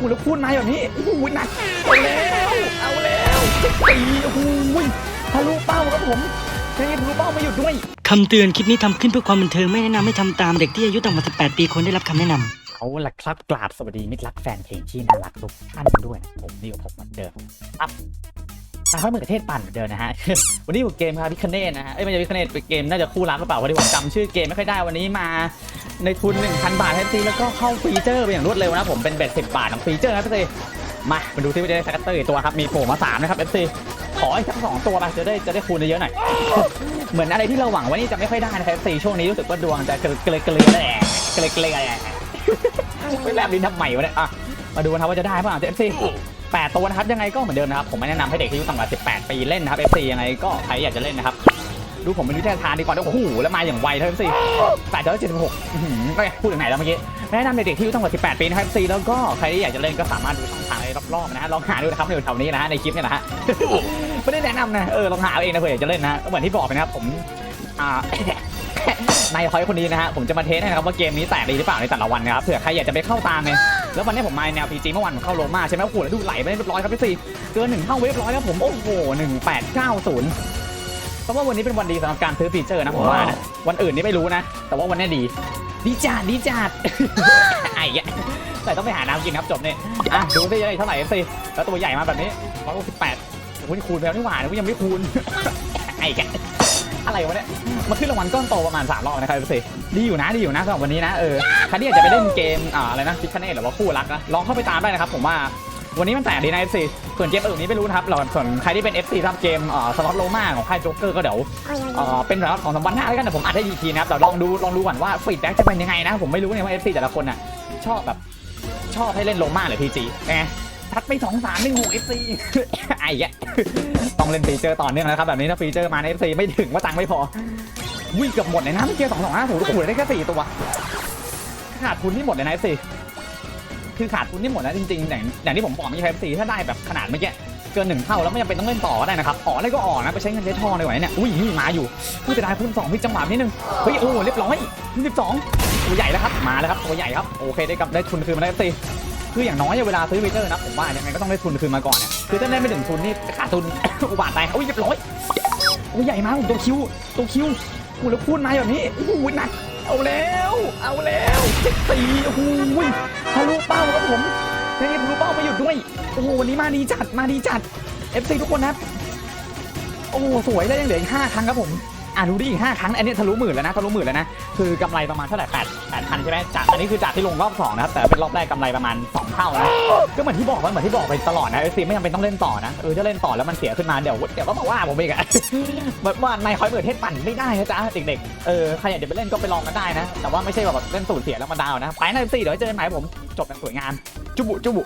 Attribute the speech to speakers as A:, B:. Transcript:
A: กูแล้วพูดมาแบบนี้โอ้โหหนักเอาแล้วเอาแล้วตีโอ้โหทะลุเป้าครับผมเฮ้ยทะลุเป้าไม่หยุดด้วย
B: คำเตือนคลิปนี้ทำขึ้นเพื่อความบันเทิงไม่แนะนำให้ทำตามเด็กที่อายุต่ำกว่า 18 ปีควรได้รับคำแนะนำ
A: เอาละครับกราบสวัสดีมิตรรักแฟนเพลงที่น่ารักทุกท่านด้วยนะผมนี่กับผมเหมือนเดิมครับมาเข้ามือกับเทศปั่นเหมือนเดิมนะฮะ วันนี้อยู่เกมครับพิคเนตนะฮะ เอ้ยไม่ใช่พิคเนตเป็นเกมน่าจะคู่รักหรือเปล่าวันนี้ผมจำชื่อเกมไม่ค่อยได้วันนี้มา ในทุน 1,000 บาทแท็ซีแล้วก็เข้าฟีเจอร์ไปอย่างรวดเร็วนะผมเป็นเบ็ด10 บาทของฟีเจอร์นะพี่ซีมามาดูที่ว่าจะได้สกัตเตอร์กี่ตัวครับมีโผล่มาสามนะครับเอฟซีขอให้ทั้งสองตัวไปจะได้จะได้คูณเยอะหน่อยเหมือนอะไรที่เราหวังไว้นี่จะไม่ค่อยได้นะครับเอฟซีช่วงนี้รู้สึกว่าดวงจะเกลือเกลือเกลือแหละเกลือเกลือแหละไม่แลบลิ้นทำใหม่วะเนี่ยอะมาดูนะครับว่าจะได้ป่ะเอฟซีแปดตัวนะครับยังไงก็เหมือนเดิมนะครับผมไม่แนะนำให้เด็กที่อายุต่ำกว่า 18 ปีเล่นนะครับเอฟซียังไงก็ใครอยากจะเล่นนะครับ ดูผมเป็นวิทยาทานดีกว่าโอ้โหแล้วมาอย่างไวเท่าเอฟซีแปดร้อยเจ็ดสิบหกไม่พูดถึงไหนแล้วเมื่อกี้แนะนำเด็กๆที่อายุต่ำกว่า18ปีนะครับซีแล้วก็ใครที่อยากจะเล่นก็สามารถดูช่องทางในรอบๆนะฮะลองหาดูนะครับในแถวนี้นะฮะในคลิปเนี่ยนะฮะไม่ได้แนะนำนะเออลองหาเอาเองนะเผื่ออยากจะเล่นนะเหมือนที่บอกไปนะครับผมอ่านายคอยคนนี้นะฮะผมจะมาเทสให้นะครับว่าเกมนี้แตกดีหรือเปล่าในแต่ละวันนะครับเผื่อใครอยากจะไปเข้าตามไงแล้ววันนี้ผมมาแนว PG เมื่อวานผมเข้าโรม่าใช่ไหมโอ้โหแล้วดูไหลไปเรียบร้อยครับพี่สี่เกินหนึ่งเท่าเรียบร้อยแล้วผมโอ้โหหนึ่งแปดเก้าศูนย์ เพราะว่าวันนี้เป็นวันดีสำหรับการซื้อฟีเจอร์นะผมว่านะวันอื่นนี่ไม่รู้นะ แต่ว่าวันนี้ดี ดีจัดดีจัดไอ้แยะแต่ต้องไปหาน้ำกินครับจบเนี่ยอะดูได้ยังไงเท่าไหร่เอฟซีแล้วตัวใหญ่มาแบบนี้ร้อยหกสิบแปดโอ้โหนี่คูณไปแล้วนี่หว่านี่ยังไม่คูณไอ้แกะอะไรวะเนี่ยมาขึ้นรางวัลก้อนโตประมาณ3รอบนะครับเอฟซีดีอยู่นะดีอยู่นะสำหรับวันนี้นะเออใครที่อยากจะไปเล่นเกมอ่าอะไรนะฟิชเน่หรือว่าคู่รักนะลองเข้าไปตามได้นะครับผมว่า วันนี้มันแตกดีนะเอฟซีส่วนเกมอื่นนี้ไม่รู้นะครับเราส่วนใครที่เป็น FC ครับเกมอ่าสล็อตโลมาของค่ายโจ๊กเกอร์ก็เดี๋ยวเอ่อเป็นแบบของสามวันหน้าแล้วกันแต่ผมอัดให้ดีทีนะครับเดี๋ยวลองดูลองดูก่อนว่าฟีดแบ็กจะเป็นยังไงนะผมไม่รู้เนี่ยว่า FC แต่ละคนน่ะชอบแบบชอบให้เล่นโลมาหรือพีจีไงทัดไปสองสามหนึ่งหก FC ไอ้แยะต้องเล่นฟีเจอร์ต่อเนื่องนะครับ แบบนี้ถ้าฟีเจอร์มาใน FC ไม่ถึงว่าตังค์ไม่พอ วิ่งเกือบหมดเลยนะเมื่อกี้สองสองห้าถูกถูกได้แค่สี่ตัวขาดทุนที่หมดเลยนะ FC คือขาดทุนที่หมดนะจริงๆอย่างอย่างที่ผมบอกไม่ใช่ FC ถ้าได้แบบขนาดเมื่อกี้เกินหนึ่งเท่าแล้วไม่จำเป็นต้องเล่นต่อก็ได้นะครับออกอะไรก็ออนะไปใช้เงินใช้ทองดีกว่าเนี่ยอุ้ยนี่มาอยู่ผู้จะได้คูณสองพี่จังหวะนิดนึงเฮ้ยโอ้เรียบร้อยสิบสองตัวใหญ่แล้วครับมาแล้วครับตัวใหญ่ครับโอเคได้กับได้ทุนคืนมาได้ FC คืออย่างน้อยเวลาซื้อฟีเจอร์นะผมว่ายังไงก็ต้องได้ทุนคืนมาก่อนเนี่ยคือถ้าได้ไม่ถึงทุนนี่ขาดทุนอุบาทตายอุ้ยเรียบร้อยตัวใหญ่มากผมตัวคิวตัวคิวกูแล้วพูดมาแบบนี้โอ้หนัก เอาแล้ว เอาแล้วเจ็ดสี่โอ้โหทะลุเป้าครับผมเฮ้ยทะลุเป้าไม่หยุดด้วย โอ้โหวันนี้มาดีจัดมาดีจัด FC ทุกคนนะครับ โอ้โหสวยแล้วยังเหลืออีกห้าครั้งครับผม อะดูดิอีกห้าครั้งอันนี้ทะลุหมื่นแล้วนะทะลุหมื่นแล้วนะคือกำไรประมาณเท่าไหร่แปดแปดพันใช่ไหมจากอันนี้คือจากที่ลงรอบสองนะครับแต่เป็นรอบแรกกำไรประมาณสองเท่านะก็เหมือนที่บอกว่าเหมือนที่บอกไปตลอดนะ FC ไม่จำเป็นต้องเล่นต่อนะเออถ้าเล่นต่อแล้วมันเสียขึ้นมาเดี๋ยวเดี๋ยวก็มาว่าผมอีกอะแบบว่านายคอยเปิดเทศปั่นไม่ได้นะจ๊ะเด็กๆเออใครอยากจะไปเล่นก็ไปลองกันได้นะ แต่ว่าไม่ใช่แบบเล่นสูตรเสียแล้วมาดาวนะไปนะ FC เดี๋ยวเจอกันใหม่ผมจบแบบสวยงามจุบุจุบุ